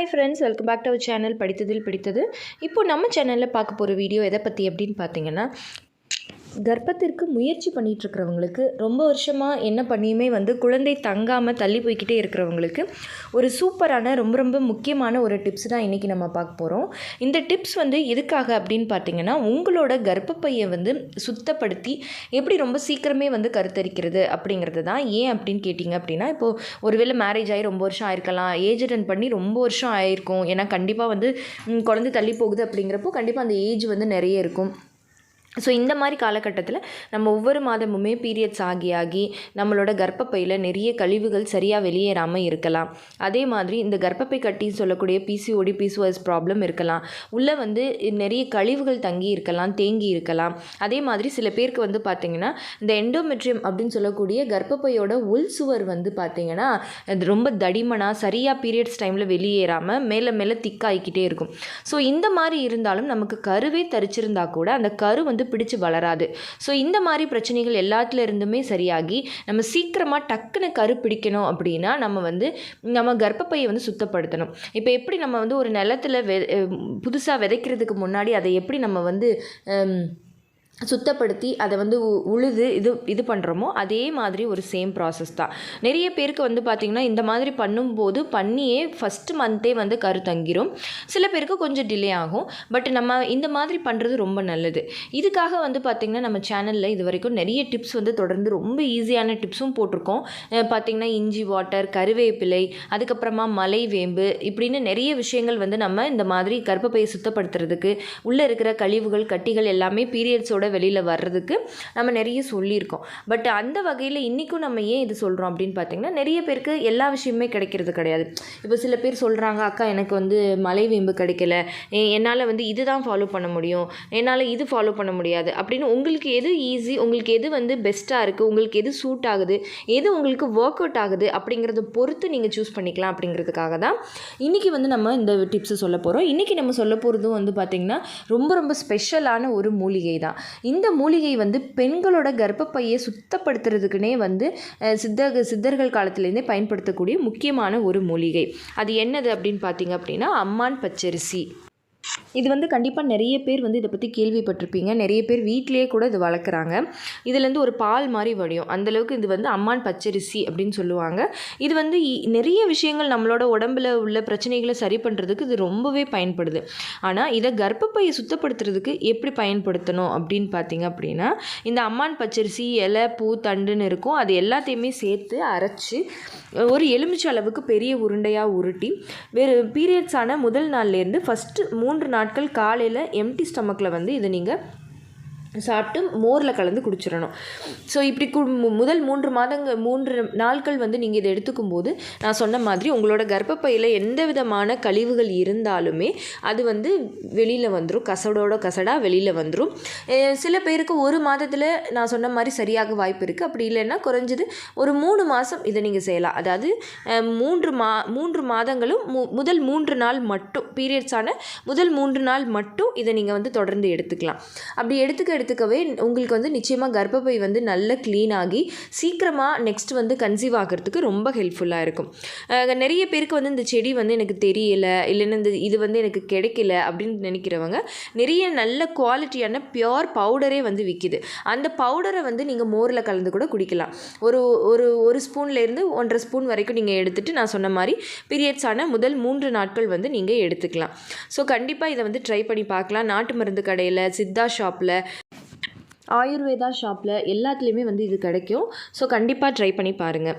Hi friends welcome back to our channel படித்ததில் பிடித்தது. இப்போ நம்ம சேனலில் பார்க்க போகிற வீடியோ எதை பற்றி அப்படின்னு பார்த்தீங்கன்னா கர்ப்பத்திற்கு முயற்சி பண்ணிட்டு இருக்கிறவங்களுக்கு ரொம்ப வருஷமாக என்ன பண்ணியுமே வந்து குழந்தை தங்காமல் தள்ளி போய்க்கிட்டே இருக்கிறவங்களுக்கு ஒரு சூப்பரான ரொம்ப ரொம்ப முக்கியமான ஒரு டிப்ஸ் தான் இன்றைக்கி நம்ம பார்க்க போகிறோம் இந்த டிப்ஸ் வந்து எதுக்காக அப்படின்னு பார்த்தீங்கன்னா உங்களோட கர்ப்பப்பையை வந்து சுத்தப்படுத்தி எப்படி ரொம்ப சீக்கிரமே வந்து கருத்தரிக்கிறது அப்படிங்கிறது தான். ஏன் அப்படின்னு கேட்டிங்க அப்படின்னா இப்போது ஒருவேளை மேரேஜ் ஆகி ரொம்ப வருஷம் ஆயிருக்கலாம். ஏஜ் அட்டன் பண்ணி ரொம்ப வருஷம் ஆயிருக்கும். ஏன்னா கண்டிப்பாக வந்து குழந்தை தள்ளி போகுது அப்படிங்கிறப்போ கண்டிப்பாக அந்த ஏஜ் வந்து நிறைய இருக்கும். ஸோ இந்த மாதிரி காலகட்டத்தில் நம்ம ஒவ்வொரு மாதமுமே பீரியட்ஸ் ஆகி ஆகி நம்மளோட கர்ப்பப்பையில் நிறைய கழிவுகள் சரியாக வெளியேறாமல் இருக்கலாம். அதே மாதிரி இந்த கர்ப்பப்பை கட்டின்னு சொல்லக்கூடிய பிசிஓடி பிசிஓஎஸ் ப்ராப்ளம் இருக்கலாம். உள்ளே வந்து நிறைய கழிவுகள் தங்கி இருக்கலாம் தேங்கி இருக்கலாம். அதே மாதிரி சில பேருக்கு வந்து பார்த்திங்கன்னா இந்த எண்டோமெட்ரியம் அப்படின்னு சொல்லக்கூடிய கர்ப்பப்பையோட உள் சுவர் வந்து பார்த்திங்கன்னா அது ரொம்ப தடிமனாக சரியாக பீரியட்ஸ் டைமில் வெளியேறாமல் மேலே மேலே திக்காயிக்கிட்டே இருக்கும். ஸோ இந்த மாதிரி இருந்தாலும் நமக்கு கருவே தரிச்சிருந்தா கூட அந்த கரு வந்து பிடிச்சு வளராது. ஸோ இந்த மாதிரி பிரச்சனைகள் எல்லாத்துல இருந்துமே சரியாகி நம்ம சீக்கிரமாக டக்குன்னு கரு பிடிக்கணும் அப்படின்னா நம்ம வந்து நம்ம கர்ப்பப்பையை வந்து சுத்தப்படுத்தணும். இப்போ எப்படி நம்ம வந்து ஒரு நிலத்துல வெ புதுசாக விதைக்கிறதுக்கு முன்னாடி அதை எப்படி நம்ம வந்து சுத்தப்படுத்தி அதை வந்து உ- உழுது இது இது பண்ணுறோமோ அதே மாதிரி ஒரு சேம் ப்ராசஸ் தான். நிறைய பேருக்கு வந்து பார்த்திங்கன்னா இந்த மாதிரி பண்ணும்போது பண்ணியே ஃபஸ்ட்டு மந்த்தே வந்து கரு தங்கிரும். சில பேருக்கு கொஞ்சம் டிலே ஆகும். பட் நம்ம இந்த மாதிரி பண்ணுறது ரொம்ப நல்லது. இதுக்காக வந்து பார்த்திங்கன்னா நம்ம சேனலில் இது வரைக்கும் நிறைய டிப்ஸ் வந்து தொடர்ந்து ரொம்ப ஈஸியான டிப்ஸும் போட்டிருக்கோம். பார்த்திங்கன்னா இஞ்சி வாட்டர் கருவேப்பிலை அதுக்கப்புறமா மலை வேம்பு இப்படின்னு நிறைய விஷயங்கள் வந்து நம்ம இந்த மாதிரி கர்ப்பப்பையை சுத்தப்படுத்துறதுக்கு உள்ளே இருக்கிற கழிவுகள் கட்டிகள் எல்லாமே பீரியட்ஸோட வெளியில் வர்றதுக்கு நம்ம நிறைய சொல்லியிருக்கோம். பட் அந்த வகையில் இன்றைக்கும் நம்ம ஏன் இது சொல்கிறோம் அப்படின்னு பார்த்தீங்கன்னா நிறைய பேருக்கு எல்லா விஷயமுமே கிடைக்கிறது கிடையாது. இப்போ சில பேர் சொல்கிறாங்க அக்கா எனக்கு வந்து மலைவேம்பு கிடைக்கல. என்னால் வந்து இது தான் ஃபாலோ பண்ண முடியும். என்னால் இது ஃபாலோ பண்ண முடியாது. அப்படின்னு உங்களுக்கு எது ஈஸி உங்களுக்கு எது வந்து பெஸ்ட்டாக இருக்குது உங்களுக்கு எது சூட் ஆகுது எது உங்களுக்கு ஒர்க் அவுட் ஆகுது அப்படிங்கிறத பொறுத்து நீங்கள் சூஸ் பண்ணிக்கலாம் அப்படிங்கிறதுக்காக தான் இன்றைக்கி வந்து நம்ம இந்த டிப்ஸை சொல்ல போகிறோம் இன்றைக்கி நம்ம சொல்ல போகிறதும் வந்து பார்த்திங்கன்னா ரொம்ப ரொம்ப ஸ்பெஷலான ஒரு மூலிகை தான். இந்த மூலிகை வந்து பெண்களோட கர்ப்பப்பையை சுத்தப்படுத்துறதுக்குனே வந்து சித்த சித்தர்கள் காலத்துலேருந்தே பயன்படுத்தக்கூடிய முக்கியமான ஒரு மூலிகை. அது என்னது அப்படின்னு பார்த்தீங்க அப்படின்னா அம்மான் பச்சரிசி. இது வந்து கண்டிப்பாக நிறைய பேர் வந்து இதை பற்றி கேள்விப்பட்டிருப்பீங்க. நிறைய பேர் வீட்டிலேயே கூட இது வளர்க்குறாங்க. இதுலேருந்து ஒரு பால் மாதிரி வடியும். அந்தளவுக்கு இது வந்து அம்மான் பச்சரிசி அப்படின்னு சொல்லுவாங்க. இது வந்து இ- நிறைய விஷயங்கள் நம்மளோட உடம்புல உள்ள பிரச்சனைகளை சரி பண்ணுறதுக்கு இது ரொம்பவே பயன்படுது. ஆனால் இதை கர்ப்பப்பையை சுத்தப்படுத்துறதுக்கு எப்படி பயன்படுத்தணும் அப்படின்னு பார்த்தீங்க அப்படின்னா இந்த அம்மான் பச்சரிசி இலை பூ தண்டுன்னு இருக்கும். அது எல்லாத்தையுமே சேர்த்து அரைச்சி ஒரு எலுமிச்சை அளவுக்கு பெரிய உருண்டையாக உருட்டி வேறு பீரியட்ஸ் ஆன முதல் நாள்லேருந்து ஃபஸ்ட்டு மூணு மூன்று நாட்கள் காலையில் எம்டி ஸ்டமக்கில் வந்து இதை நீங்கள் சாப்பிட்டு மோரில் கலந்து குடிச்சிடணும். ஸோ இப்படி கு மு- முதல் மூன்று மாதங்கள் மூன்று நாட்கள் வந்து நீங்கள் இதை எடுத்துக்கும் போது நான் சொன்ன மாதிரி உங்களோட கர்ப்பப்பையில் எந்த விதமான கழிவுகள் இருந்தாலுமே அது வந்து வெளியில் வந்துடும் கசடோட கசடாக வெளியில் வந்துடும் சில பேருக்கு ஒரு மாதத்தில் நான் சொன்ன மாதிரி சரியாக வாய்ப்பு இருக்குது அப்படி இல்லைன்னா குறைஞ்சது ஒரு மூணு மாதம் இதை நீங்கள் செய்யலாம். அதாவது மூன்று மா மூன்று மாதங்களும் மு முதல் மூன்று நாள் மட்டும் பீரியட்ஸான முதல் மூன்று நாள் மட்டும் இதை நீங்கள் வந்து தொடர்ந்து எடுத்துக்கலாம். அப்படி எடுத்துக்க எடுத்துக்கவே உங்களுக்கு வந்து நிச்சயமாக கர்ப்பப்பை வந்து நல்ல க்ளீன் ஆகி சீக்கிரமாக நெக்ஸ்ட் வந்து கன்சீவ் ஆகிறதுக்கு ரொம்ப ஹெல்ப்ஃபுல்லாக இருக்கும். நிறைய பேருக்கு வந்து இந்த செடி வந்து எனக்கு தெரியலை இல்லைன்னா இந்த இது வந்து எனக்கு கிடைக்கல அப்படின்னு நினைக்கிறவங்க நிறைய நல்ல குவாலிட்டியான பியோர் பவுடரே வந்து விற்கிது அந்த பவுடரை வந்து நீங்கள் மோரில் கலந்து கூட குடிக்கலாம். ஒரு ஒரு ஒரு ஸ்பூன்லேருந்து ஒன்றரை ஸ்பூன் வரைக்கும் நீங்கள் எடுத்துகிட்டு நான் சொன்ன மாதிரி பீரியட்ஸ் ஆன முதல் மூன்று நாட்கள் வந்து நீங்கள் எடுத்துக்கலாம். ஸோ கண்டிப்பாக இதை வந்து ட்ரை பண்ணி பார்க்கலாம். நாட்டு மருந்து கடையில் சித்தா ஷாப்பில் ஆயுர்வேதா ஷாப்பில் எல்லாத்துலேயுமே வந்து இது கிடைக்கும். ஸோ கண்டிப்பாக ட்ரை பண்ணி பாருங்கள்